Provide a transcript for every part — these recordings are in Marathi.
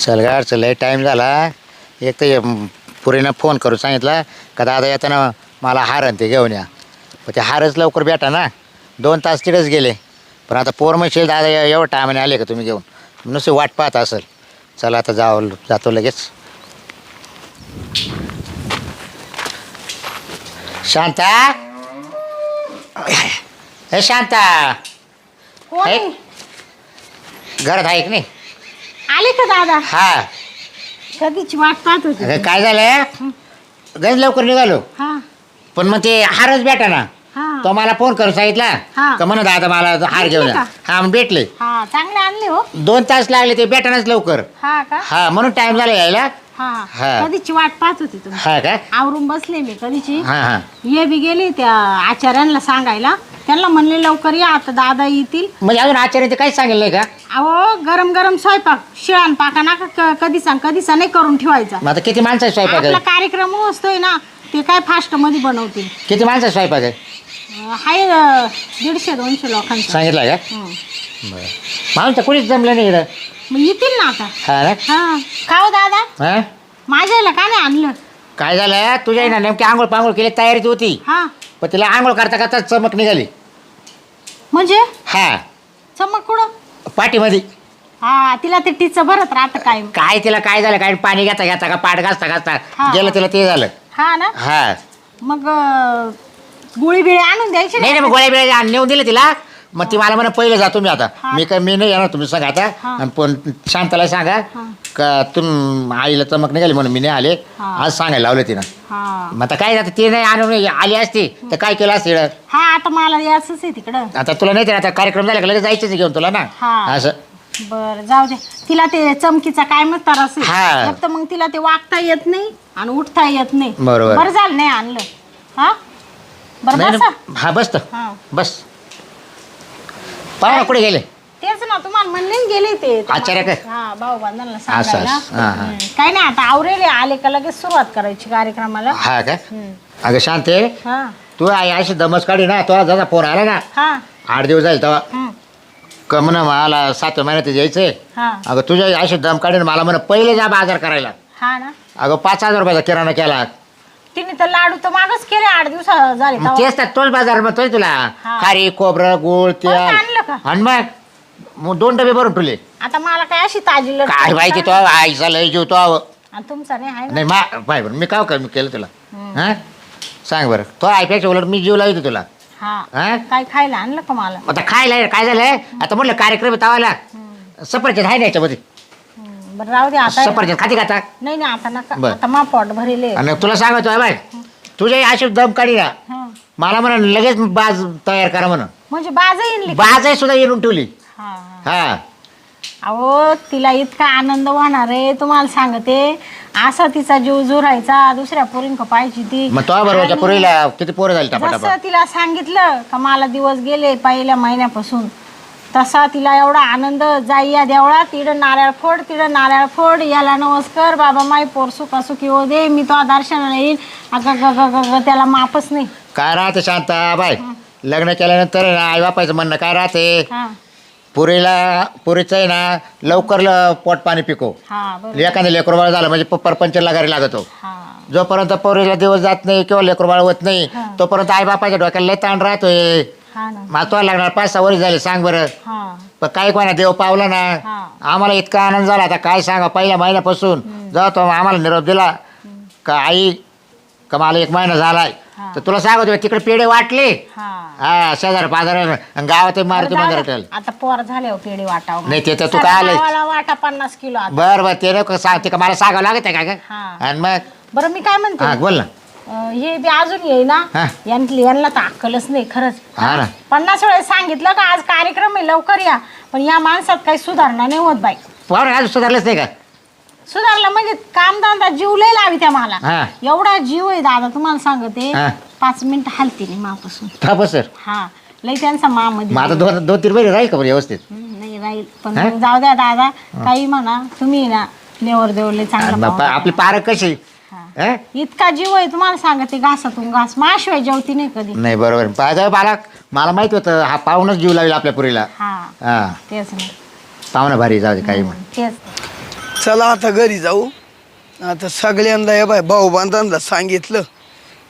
चल गाड चल लय टाईम झाला. एक तर पुरीनं फोन करून सांगितलं का दादा येताना मला हार ते घेऊन या. पण ते हारच लवकर भेटा ना. दोन तास तिकडेच गेले. पण आता पोर म्हणशील दादा ए- एवढं टायमाने आले का तुम्ही घेऊन? नुसते वाट पाहत असेल. चला आता जाऊ जातो लगेच. शांता? हे शांता. कोण? घरात आहे की नाही? आले का दादा? हा. कधीची वाट पाहत होती अगं काय झालं गंज लवकर निघालो. हा. पण मग ते हारच भेटा ना. हा. तो मला फोन करून सांगितला. हा. का म्हणत आता मला हार घेऊन या? हा मग भेटले. हा चांगले आणले हो. दोन तास लागले ते भेटानाच लवकर. हा का? हा म्हणून टाइम झाला यायला. हा. हा. कधीची वाट पाहत होती तुम्ही? हा का? आवरून बसले मी कधीची? हा हा. ये बी गेले त्या आचार्यांना सांगायला. त्यांना म्हणले लवकर या आता दादा येतील. म्हणजे अजून आचार्य ते काहीच सांगितलं नाही का? अहो गरम गरम स्वयंपाक शिळान पाका ना कधी सांग कधी सांग नाही करून ठेवायचा. मग आता किती माणसं आहे? स्वयंपाक आपला आहे कार्यक्रम असतोय ना ते काय फास्टमध्ये बनवतील. किती माणसं आहे स्वयंपाक आहे? अं, अं, दीडशे दोनशे लोकांचं. सांगितलं का? हं. बरं. माणूस तर कुणीच जमलं नाही इकडं मग येतील ना आता. हा ना? हा. खाऊ दादा. हा? माझ्याला का नाही आणलं? काय झालं? तुझ्या ना नेमकी आंघोळ पांघोळ केली तयारीच होती. हा. पण तिला आंघोळ करता करता चमक निघाली. म्हणजे? हा. चमक कुठं? पाठीमध्ये हा तिला ते टीचं भरत राहतं काय काय तिला काय झालं? काय पाणी घेता घेता का? पाठ घासता घासता हा. गेलं तिला ते झालं. हा ना? हा. मग अं, गोळी बिळी आणून द्यायची नाही नाही मग गोळ्या बिळ्या नेऊन दिले तिला. मग ती मला म्हणा पहिले जातो मी आता. मी काय मी नाही येणार तुम्ही सांगा आता. आणि पण शांताला सांगा. का तुम आईला चमक निघाली म्हणून मी नाही आले. आज सांगायला लावलं तिनं. हा. मग आता काय आता ती नाही आणून आली असती तर काय केलं असतं? हा आता मला यायचंच आहे तिकडं. आता तुला नाही तर आता कार्यक्रम झाला का लगेच जायचंच घेऊन तुला ना? हा. असं. बर जाऊ दे. तिला ते चमकीचा काय त्रास आहे? हा. एक तर मग तिला ते वागता येत नाही आणि उठता येत नाही. बरोबर. बरं झालं नाही आणलं. हा? बरं नाही बसा. ना हा बस तर. हा. बस. पाहुणा कुठे गेले? तेच ना तुम्हाला म्हणले ना गेले ते. आचार्य काय? हा भाऊ बांधायला असं, सांगायला. असं. हा, हा. हम्म. काय नाही आता आवरेले आले का लगेच सुरुवात करायची कार्यक्रमाला. हा का? हम्म. अगं शांते हा. तू आई अशी दमस काढी ना तो जसा फोन आला ना हा. आठ दिवस जाईल तेव्हा. हम्म. का म्हणा मला सातव्या महिन्यात यायचंय. हा. अगं तुझ्या अशी दम काढीन मला म्हणा पहिले जा बाजार करायला. हा ना. अगं पाच हजार रुपयाचा किराणा केला. तिने तर लाडू तर मागच केले आठ दिवस झाले मग तेव्हा. तेच तर तोच बाजार मग तोच तुला. हा. खारी खोबरं गुळ तेल. आणलं. का? आणि मग? मग दोन डबे भरून ठेवले. आता मला काय अशी ताजी काय माहिती तो आईचा लय जीव तो आव. आणि तुमचा नाही आहे ना? नाही मा पाय बरं मी काय काय मी केलं तुला. हा? सांग बरं तो आईपेक्षा उलट मी जीव लावतो तुला. हा. हा? काय खायला आणलं का मला? आता खायला काय झालंय? आता म्हटलं कार्यक्रम तावायला सफरचंद आहे ना याच्यामध्ये? हम्म, बरं राहू दे आता. सफरचंद खाती खाता नाही नाही आता नका. बरं. आता मा पोट भरेले. आणि तुला सांगतो बाय. तुझ्या अशी दम काढी ना. हं. मला म्हणा लगेच बाज तयार करा म्हणून म्हणजे बाज येईल सुद्धा येऊन ठेवली. हा. अहो तिला इतका आनंद होणार आहे तुम्हाला सांगते. असा तिचा जीव जुरायचा दुसऱ्या पोरींक पाहिजे ती. मग तो बरोबरच्या आणि पुरीला किती पोरं झाली टपाटपा तिला सांगितलं का मला दिवस गेले पहिल्या महिन्यापासून. तसा तिला एवढा आनंद जाई या देवळात. तिडं नारळ फोड तिडं नारळ फोड. याला नमस्कार बाबा माई पोर सुखासुखी हो दे. मी तो दर्शनाला येईल अगं ग ग ग ग त्याला मापच नाही. काय राहते शांता बाय लग्न केल्यानंतर आई बापायचं म्हणणं काय राहते? हा. पुरीला पुरीचं आहे ना लवकर ल- पोट पाणी पिको. हा बरोबर. एखादं लेकरबाळ झालं म्हणजे प- परपंचला घरी लागतो. हा. जोपर्यंत पोरीला दिवस जात नाही किंवा लेकरबाळ होत नाही. तोपर्यंत आई बापाच्या डोक्याला लय ताण राहतोय. हा ना. मला लागणार पाच सहा वर्ष झाले सांग बरं. हा. पण काय कोणा देव पावला ना. हा. आम्हाला इतका आनंद झाला आता काय सांगा पहिल्या महिन्यापासून. जेव्हा तो आम्हाला निरोप दिला. का आई का मला एक महिना झालाय. हा. तर तुला सांगतो तिकडे पेढे वाटले. हा. हा शेजार पाजार गावात मारुती बरं, मंदिरात जाऊ दे. आता पोर झाले पेढे वाटाव नाही, ते तर तू काय आलंय? वाटा पन्नास किलो आता. बर बर ते नको सांगते का मला सांगावं लागत आहे का ग? हा. आणि मग? बरं मी काय म्हणते? हा बोल ना. हे बी अजून येई ना हा. यांतली यांना तर अक्कलच नाही खरंच. हा ना. पन्नास वेळेस सांगितलं का आज कार्यक्रम आहे लवकर या. पण या माणसात काही सुधारणा नाही होत बाई. अजून सुधारलंच नाही का? सुधारलं म्हणजे कामधंदा जीव लय लावी त्या मला. हा. एवढा जीव आहे दादा तुम्हाला सांगते. हा. पाच मिनिट हालते नाही मापासून. थांब सर. हा. लय त्यांचा मामध्ये मग आता दोन दोन तीन महिने राहील का बरं व्यवस्थित? नाही राहील. पण हा? मग जाऊ द्या दादा. काही म्हणा तुम्ही ना नेवर देवले चांगला आपली पारक कशी हा. हा? इतका जीव आहे तुम्हाला सांगते घासातून घास. माशिवाय जेवती नाही कधी. नाही बरोबर पाहिजे मला मला माहिती होतं हा पाहुणच जीव लावेल आपल्या पुरीला. हा हा. तेच नाही पाहुणा भारी जाऊ दे काही म्हण. तेच चला आता घरी जाऊ. आता सगळ्यांना या बाय भाऊबांधांना सांगितलं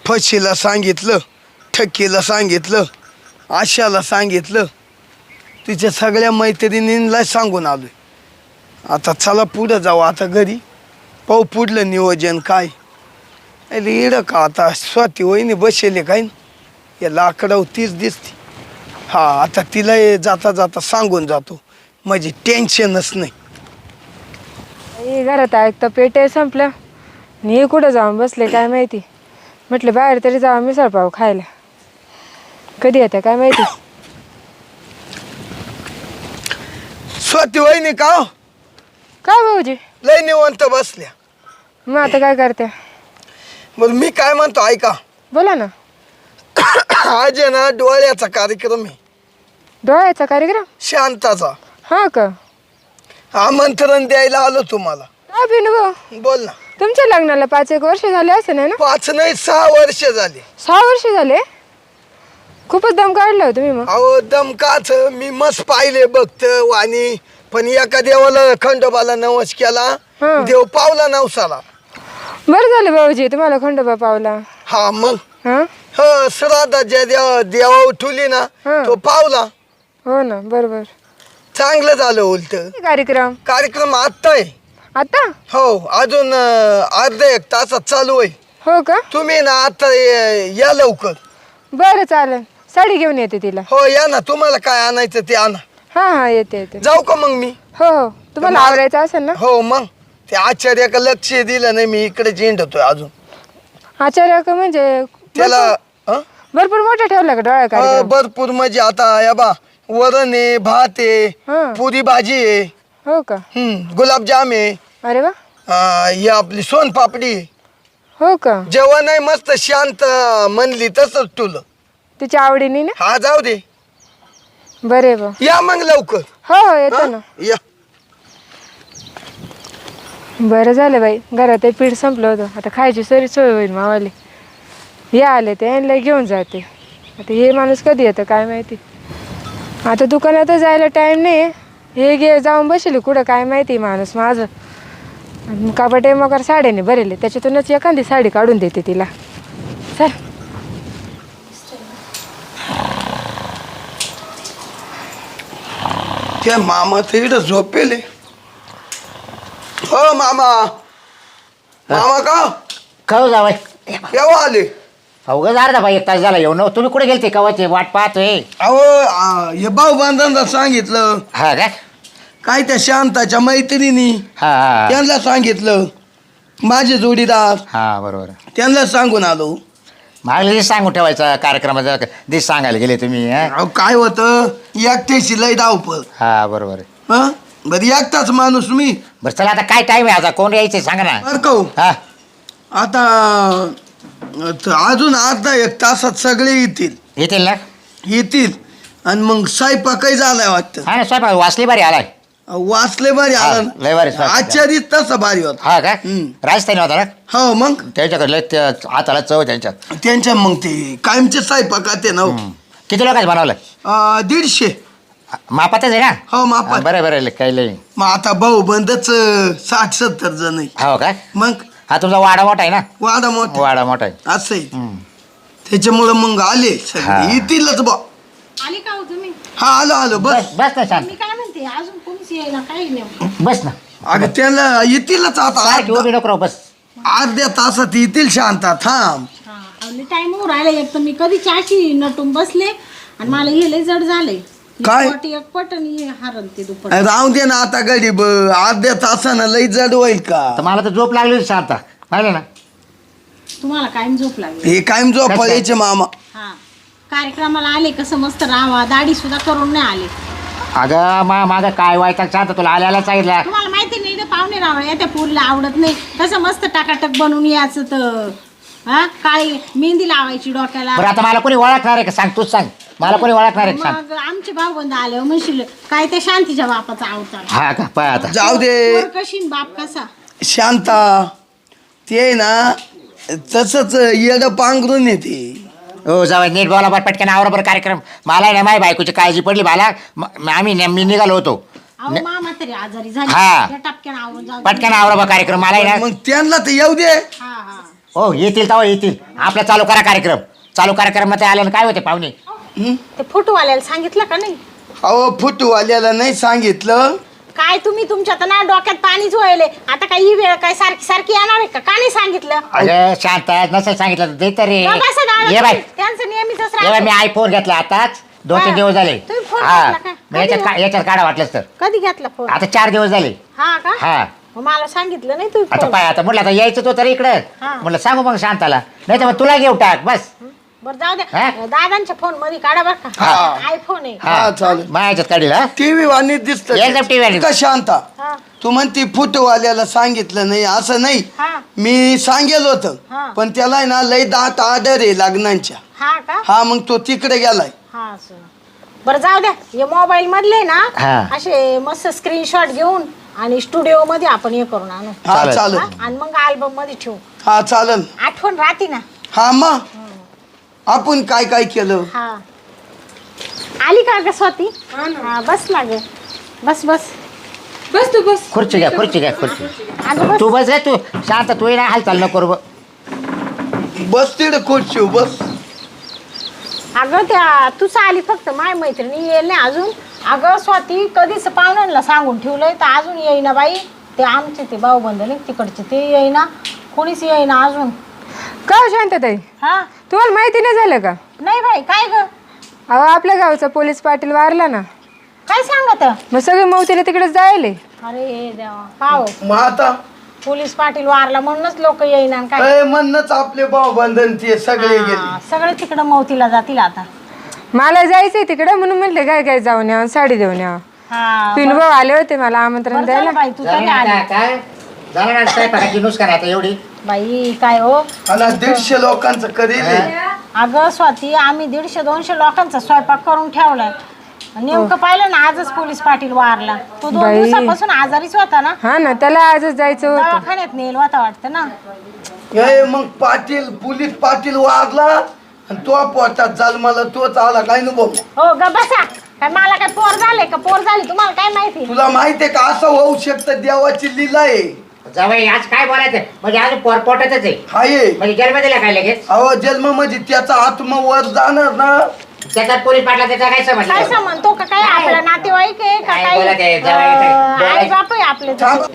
फशीला सांगितलं ठक्कीला सांगितलं आशाला सांगितलं. तिच्या सगळ्या मैत्रिणींना सांगून आलोय. आता चला पुढं जाऊ आता घरी. पाहू पुढलं नियोजन काय. अरे इडं का आता स्वाती वहिनी बसेले काय? न? या लाकडाव तीच दिसते. हा आता तिला हे जाता जाता सांगून जातो. म्हणजे टेन्शनच नाही. हे घरात ऐकता पेटे संपलं. आणि हे कुठं जाऊन बसले काय माहिती? म्हटलं बाहेर तरी जावं मिसळपाव खायला. कधी येते काय माहिती? स्वाती वहिनी का हो? काय भाऊजी? लय निवंत बसल्या. मग आता काय करते बरं मी काय म्हणतो ऐका. बोला ना. आज आहे ना डोळ्याचा कार्यक्रम आहे. डोळ्याचा कार्यक्रम? शांताचा. हा का? आमंत्रण द्यायला आलो तुम्हाला. हा बोल ना. तुमच्या लग्नाला पाच एक वर्ष झाले असे ना? पाच नाही सहा वर्ष झाले. सहा वर्ष झाले? खूपच दम काढला हो तुम्ही मग. अहो दमकाच मी मस्त पाहिले बघत वाणी. पण एका देवाला खंडोबाला नवस केला. हं. देव पावला नवसाला. बरं झालं भाऊजी तुम्हाला खंडोबा पावला. हा मग? हा? ह श्राद्धा ज्या देवा देवा उठवली ना हं. तो पावला. हो ना बरोबर. चांगलं झालं उलट. किती कार्यक्रम? कार्यक्रम आत्ता आहे. आता हो अजून अं, अर्धा एक तासात चालू आहे. हो का? तुम्ही ना आता ये- या लवकर. बरं चालेल. साडी घेऊन येते तिला. हो या ना तुम्हाला काय आणायचं ते आणा. हा हा येते येते. जाऊ का मग मी? हो हो. तुम्हाला आवरायचं असेल ना? हो मग. ते आचार्याकडे लक्ष दिलं नाही मी इकडे झेंडतोय अजून. आचार्य का म्हणजे त्याला हं? भरपूर मोठा ठेवला का डोळ्या कार्यक्रम? भरपूर म्हणजे आता या बा वरण आहे भात आहे हं. पुरी भाजी आहे. हो का? हम्म, गुलाबजाम आहे. अरे वा. अं, ही आपली सोनपापडी आहे. हो का? जेवण आहे मस्त शांत म्हणली तसंच तुला तिच्या आवडीने ना? हा जाऊ दे. बरे बा. या मग लवकर. हो हो येतो हं? ना. या. बरं झालं बाई. घरात हे पीठ संपलं होतं. आता खायची सरी सोय होईल मावाली. हे आले ते यांना घेऊन जाते. आता हे माणूस कधी येतं काय माहिती? आता दुकानात जायला टाईम नाही हे घे जाऊन बसेल कुठं काय माहिती माणूस माझं. आणि कापटे मकर साड्याने भरेले. त्याच्यातूनच एखादी साडी काढून देते तिला. चल. त्या मामा तर झोपेले हो मामा. मामा का? खाऊ जावाय केव्हा आले? अवघं अर्धा बाई एक तास झाला येऊ न तुम्ही कुठे गेलते? कवाचे वाट पाहतोय? अहो आ, हे भाऊ बांधांना सांगितलं. हा का? काय त्या शांताच्या मैत्रिणी? हा हा त्यांना सांगितलं. माझे जोडीदार. हा बरोबर. त्यांना सांगून आलो. मागले दिवस सांगून ठेवायचा कार्यक्रमाचा दिस सांगायला गेले तुम्ही हा? अहो काय होतं? एकट्याशी लय धावपळ. हा बरोबर आहे. हं? बरं एकटाच माणूस मी. बरं चला आता काय टाइम आहे? आता कोण यायचंय? सांगा ना. बरं हो? हा. आता त- अजून अर्धा एक तासात सगळे येतील. येतील ना? येतील. आणि मग स्वयंपाकही झालाय वाटतं. हा ना स्वयंपाक. वाचली बारी आलाय. वाचले भारी हा, आला लय भारी स्वयंपाक. तसा भारी होता. हा का? हम्म. राजस्थानी होता ना? हो मग? त्याच्याकडे लय त्या- हाताला चव आहे त्यांच्यात. त्यांच्या मग ते कायमचे स्वयंपाकात आहे ना हो. किती लोकांचं बनवलं अ, दीडशे. मापातच आहे ना हो मापा बरं बरं काही लय मग आता भाऊ बंदच साठ सत्तर जण आहे. हो का? मग? हा तुमचा वाडा मोठा आहे ना? वाडा मोठा. वाडा मोठा आहे. असं आहे. हम्म. त्याच्यामुळं मग आले हा. सगळे येतीलच बा आली का हो तुम्ही? हा आलो आलो बस बस. बस ना शांत. मी काय म्हणते अजून कोणीच यायला काही नाही. बस ना. अगं त्याला येतीलच आता. सारखी उभी नको राहू, बस. अर्ध्या तासात येतील शांता थांब. टाइम राहिला एक तर मी कधी चाशी नटून बसले. आणि मला हे लय जड झाले काय? एक पट आणि हे हारण ते दुपट. राहून दे ना आता गडी ब अर्ध्या तासानं लई जड होईल का? तर मला तर झोप लागली होती शांत. पाहिलं ना? तुम्हाला कायम झोप लागली. हे कायम जो कसं? पळायचे मामा. हा. कार्यक्रमाला आले कसं मस्त राहावा दाढी सुद्धा करून नाही आले. अगं मा माझं काय व्हायचं शांत तुला आल्याला सांगितलं. तुम्हाला माहिती नाही ते पाहुणे रावळे या त्या पोरीला आवडत नाही. कसं मस्त टाकाटक बनवून यायचं तर. हा? काळी मेहंदी लावायची डोक्याला. बरं आता मला कोणी ओळखणार आहे का? सांग तूच सांग. मला कोणी ओळखणार आहे का? सांग. मग आमचे भाऊबंद आले म्हणशील काय त्या शांतीच्या बापाचा अवतार. हा का? पाय आता. जाऊ दे. पोर कशी न बाप कसा? शांता ते ना तसंच येड पांघरून येते. हो जाऊ नीट बोला बरं पटकन आवरा बरं कार्यक्रम. मला ना माझ्या बायकोची काळजी पडली मला म- आम्ही न- मी निघालो होतो. अहो मामा तरी आजारी झाली. हा. या टपक्यानं आवरून जाऊ दे. पटकन आवरा कार्यक्रम मला आहे ना मग त्यांना तर येऊ दे. हा हा. हो येतील तेव्हा येतील. आपला चालू करा कार्यक्रम. चालू कार्यक्रमात आल्यानं काय होते पाहुणे? ते फोटोवाल्याला सांगितलं का नाही? अहो फुटूवाल्याला नाही सांगितलं. काय तुम्ही तुमच्या तर ना डोक्यात पाणीच व्हायले आता काय ही वेळ काय सारखी सारखी येणार आहे का? का नाही सांगितलं? अगं शांत आहे, नसेल सांगितलं तर दे तरी. का बसा दादा ये बाय तुम्ही? त्यांचं नेहमीच ये मी आयफोन घेतला आताच. दोन तीन हा. दिवस झाले. तुम्ही phone हा. घेतला का? मग याच्यात कधी का- याच्यात काढा वाटलंच तर. कधी घेतला फोन? आता चार दिवस झाले. हा का? हा. मग मला सांगितलं नाही तू आता पाय आता म्हटलं आता यायचं तो तर इकडं. हा. म्हटलं सांगू मग शांताला. नाही तर मग तुला घेऊ टाक बस. बरं जाऊ हा? द्या दादांच्या फोनमध्ये काढा बरं का. हा. आयफोन आहे. हा, चालेल. मग याच्यात काढील हा? टीव्ही वाणी दिसत एकदम TV वाणी. का शांता? हा. तू म्हणती फुटवाल्याला सांगितलं नाही. असं नाही. हा. मी सांगेल हा. होतं पण त्याला आहे ना लय दात आदर आहे लग्नांच्या. हा का? हा मग तो तिकडे गेलाय. हा असं. बरं जाऊ द्या हे मोबाईल मधले ना हा. असे मस्त स्क्रीनशॉट घेऊन आणि स्टुडिओ मध्ये आपण हे करून आणू. हा चालेल. चालेल. हा? आणि मग अल्बममध्ये ठेवू. हा चालेल. आठवण राहते ना. हा मग आपण काय काय केलं? हा. आली का ग स्वाती? हा बस ना ग. बस बस. बस तू बस. खुर्ची घ्या खुर्ची घ्या खुर्ची. अगं बस. तू बस रे तू. शांत तू ना हालचाल नको करू बस तिकडे खुर्ची बस. अगं त्या तूच आली फक्त माय मैत्रिणी येईल नाही अजून. अगं स्वाती कधीच पाहुण्यांना सांगून ठेवलंय तर अजून येईना बाई. ते आमचे ते भाऊबंध नाही तिकडचे ते येईना. कोणीच येईना अजून. का हो शांतताई? हा? तुम्हाला माहिती नाही झालं का? नाही बाई काय ग? अहो आपल्या गावचा पोलीस पाटील वारला ना. काय सांगत? मग सगळे मौतीला तिकडे जायले. अरे देवा पाव मग आता? पोलीस पाटील वारला म्हणूनच लोक येईना आणि काय? ए, म्हणूनच आपले भाऊ बंधन ते सगळे गेले. हा, सगळे तिकडं मौतीला जातील आता. मला जायचंय तिकडे म्हणून म्हटले काय काय जाऊन यावं साडी देऊन यावं. हा पिनू भाऊ आले होते मला आमंत्रण बरं द्यायला. झालं बाई तू तरी आली. काय? झालं ना स्वयंपाकाची नुसकान आता एवढी. बाई काय हो? आणि दीडशे लोकांचं करेल अगं स्वाती आम्ही दीडशे दोनशे लोकांचा स्वयंपाक करून ठेवलाय. नेमकं पाहिलं ना आजच पोलीस पाटील वारला. तो दोन बाई. दिवसापासून आजारीच होता ना. हा ना त्याला आजच जायचं होतं. दवाखान्यात नेल होता वाटतं ना. हे मग पाटील पोलीस पाटील वारला? आणि तो पोटात चाल मला तोच आला काय नको? हो ग बसा. काय मला काय पोर झाले का? पोर झाली तुम्हाला काय माहिती? तुला माहितीये का असं होऊ शकतं देवाची लीला आहे. जावई आज काय बोलायचं? म्हणजे आज आहे. म्हणजे जन्म दिला काय लगेच? अहो जन्म म्हणजे त्याचा आत्मा वर जाणार ना. त्याच्यात पोलीस पाटला त्याचा काय समज काय म्हणतो का काय आपला नातेवाईक आहे का काय आहे? काय? आई बाप आहे आपले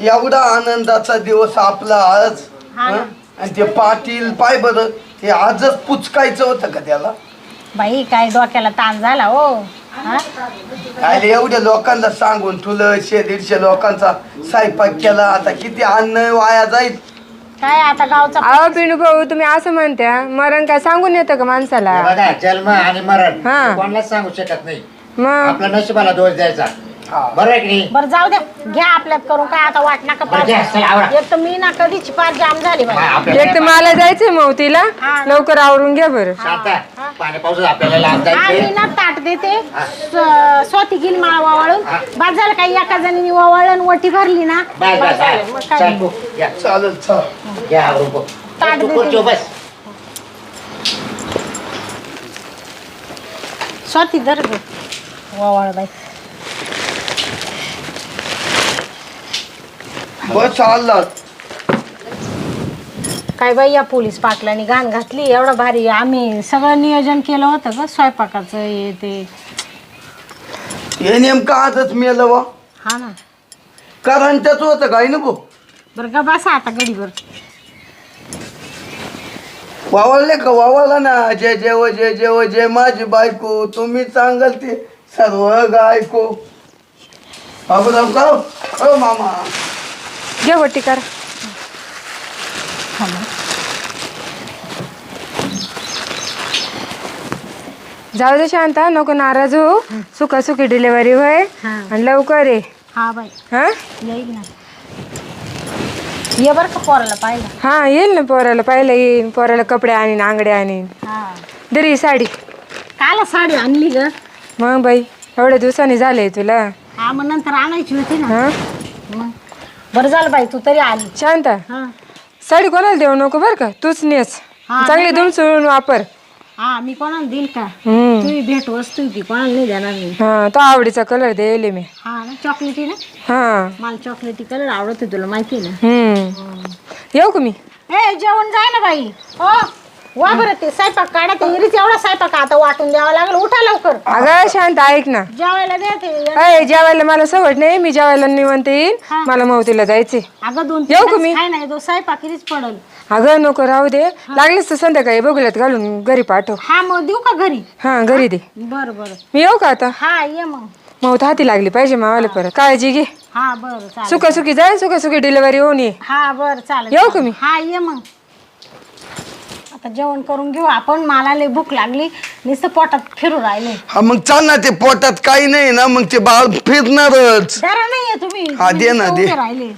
एवढा आनंदाचा दिवस आपला आज हा ना. हं? आणि ते पाटील पाय बरं. हे आजच पुचकायचं होतं का त्याला बाई काय डोक्याला ताण झाला हो हा? काय एवढ्या लोकांना सांगून तुला शे दीडशे लोकांचा स्वयंपाक केला आता किती अन्न वाया जाईल काय आता गावचा अहो पिनू भाऊ तुम्ही असं म्हणत्या मरण काय सांगून येतं का माणसाला बघा जन्म आणि मरण हा. कोणालाच सांगू शकत नाही मग आपल्या नशिबाला दोष द्यायचा. बरोबर आहे की नाही? बरं जाऊ द्या. घ्या आपल्यात करून काय आता वाट नका बरं, घ्या, चला, आवरा. पाहिजे एक तर मी ना कधीची पार जाम झाली हा, बाई आपल्याला एक तर मला जायचंय मौतीला हा. लवकर आवरून घ्या बरं. शांता आपल्याला हा मी जायचे ना ताट देते. स्व- स्वती घेईन मला वावळून. बाद झालं काही एका जणीने वावळण वटी भरली ना. बस बाद बस झालं. मग. काय चल, तू, या. चालेल चल. घ्या आवरून बघ. ताट तू देते. खुर्चीवर बस. स्वती धर वावळ बाई. बस काय बाई या पोलीस पाटलांनी घाण घातली. एवढं भारी आम्ही सगळं नियोजन केलं होतं ग स्वयंपाकाचं हे ते. हे नेमकं आजच मेलं वा. हा ना. कारण त्याच होतं काय नको? बरं का बसा आता गडीवर वावळले का? वावळला ना. जय जेव जय जेव जय माझी बायको तुम्ही सांगाल ते सर्व गायको बाबूराव का हो मामा. घ्या वटी करा. जाऊ दे शांता नको नाराज हो सुखा सुखी डिलिव्हरी होय. हा. आणि लवकर ये. हा बाई. हा? येईल ना ये बरं का पोराला पाहिलं हा येईल ना पोराला पाहिलं येईन. पोराला कपडे आणीन आंगडे आणीन. हा. दरी साडी. काला साडी आणली ग. मग बाई एवढ्या दिवसांनी झालंय तुला. हा मग नंतर आणायची होती ना. हा? बरं झालं बाई तू तरी आली. शांता हा. साडी कोणाला देऊ नको बरं का? तूच नेस. हा, चांगली धुम चुळून वापर. हा मी कोणाला देईल का? हम्म. तुम्ही भेट वस्तू ती कोणाला नाही देणार मी. हा तो आवडीचा कलर देईल मी. हा ना ना चॉकलेटी ना? हां. मला चॉकलेटी कलर आवडते तुला माहिती आहे हम्म. येऊ का मी? ना ए जेवण जाय ना बाई. हो. वा बरं ते स्वयंपाक काढा ते इरीच एवढा स्वयंपाक आता वाटून द्यावा लागेल. उठा लवकर. अगं शांत ऐक ना. जेवायला द्या ते. अय जेवायला मला सवड नाही मी जेवायला निवंत येईन. हा. मला मवतीला जायचे अगं दोन येऊ का तीन मी? काय नाही तो स्वयंपाक इरीच पडल. अगं नको राहू दे. लागलीच तर संध्याकाळी बघूयात घालून घरी पाठव. हा मग देऊ का घरी? हा घरी दे. बरं बरं. मी येऊ का आता? हा ये मग. मौत हाती लागली पाहिजे मावाला परत. काळजी घे. हा बरं चालेल. सुखासुखी जाय सुखासुखी डिलिव्हरी होऊन ये. हा बरं चालेल येऊ का मी? हा ये मग. आता जेवण करून घेऊ. आपण मला लय भूक लागली. नुसतं पोटात फिरू राहिले. हा मग चाल ना ते पोटात काही नाही ना मग ते बाळ फिरणारच. जरा नाहीये तुम्ही. हा, दे ना, नुसतं दे. उभे राहिले.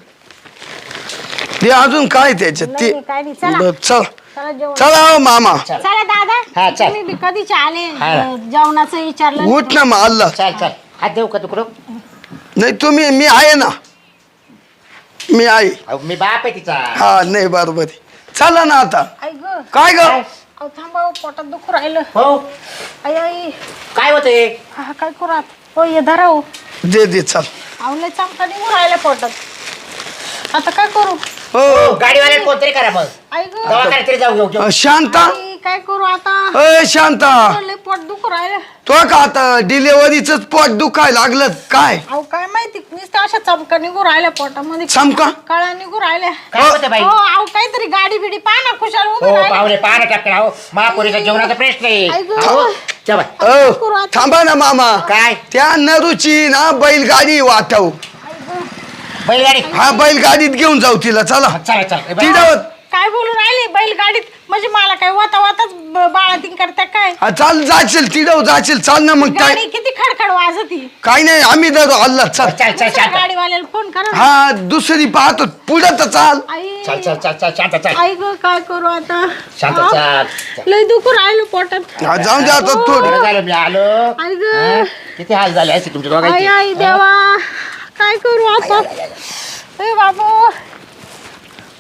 ते अजून काय त्याच्यात? ते नाही, काय नाही. चला. बरं, चल. चला जेवण. चला हो मामा. चला. दादा. हा, चल. तुम्ही बी कधीच आले. हा. अं, जेवणाचं विचारलं उठ ना मग अल्ला. चल चल. हात देऊ का तुकडं? नाही तुम्ही मी आहे ना. मी आहे. अहो, मी बाप आहे तिचा. हा नाही बरोबर आहे. चला ना आता. आई ग. काय ग? अहो थांबा हो, पोटात दुखू राहिलं. हो. आई आई. काय होते हा काय करू आता? हो ये धरा हो. दे दे चल. आवले चमका निघू राहिल्या पोटात. आता काय करू? हो. गाडीवाले कोणतरी करा मग. आई ग. दवाखान्यात तरी जाऊ घेऊ घेऊ. अ, शांता? काय करू आता? अय शांता. लय पोट दुखू राहिलं. तो का आता डिलेवरीच पोट दुखाय लागलं? काय? अहो काय माहिती? नुसतं अशा चमका निघू राहिल्या पोटामध्ये. चमका? कळा निघू राहिल्या. काय होतं बाई? हो अहो काहीतरी गाडी बिडी पहा ना खुशाल उभी हो राहिली. पाहुणे हो महापुरीचा जेवणाचा प्रश्न आहे. आई गं. अहो, चला अ थांबा ना मामा. काय? त्या नरूची ना बैलगाडी वाटव. बैलगाडी? हा बैलगाडीत घेऊन जाऊ तिला चला. चला चला. ए बाई. तिथं काय बोलू राहिले? बैलगाडीत. म्हणजे मला काय वाता वाताच बाळातीन करता काय? हा, चाल जाशील तिथं जाशील. चाल ना मग काय गाडी किती खडखड वाजती? काय नाही आम्ही धरू अल्ला चल. चल चल शांत गाडीवाल्याला फोन करा ना. हा दुसरी पाहतो. पुढं तर चाल. आई. चल चल चल चल शांत चल. आई ग काय करू आता? शांत हा? चल. लय दुखू राहिलं पोटात. हा जाऊन दे आता थोडं. बरं झालं मी आलो. आई ग. हा? किती हाल झाले असे तुमच्या आई दोघांचे? आई देवा. काय करू आता? ए बाबू.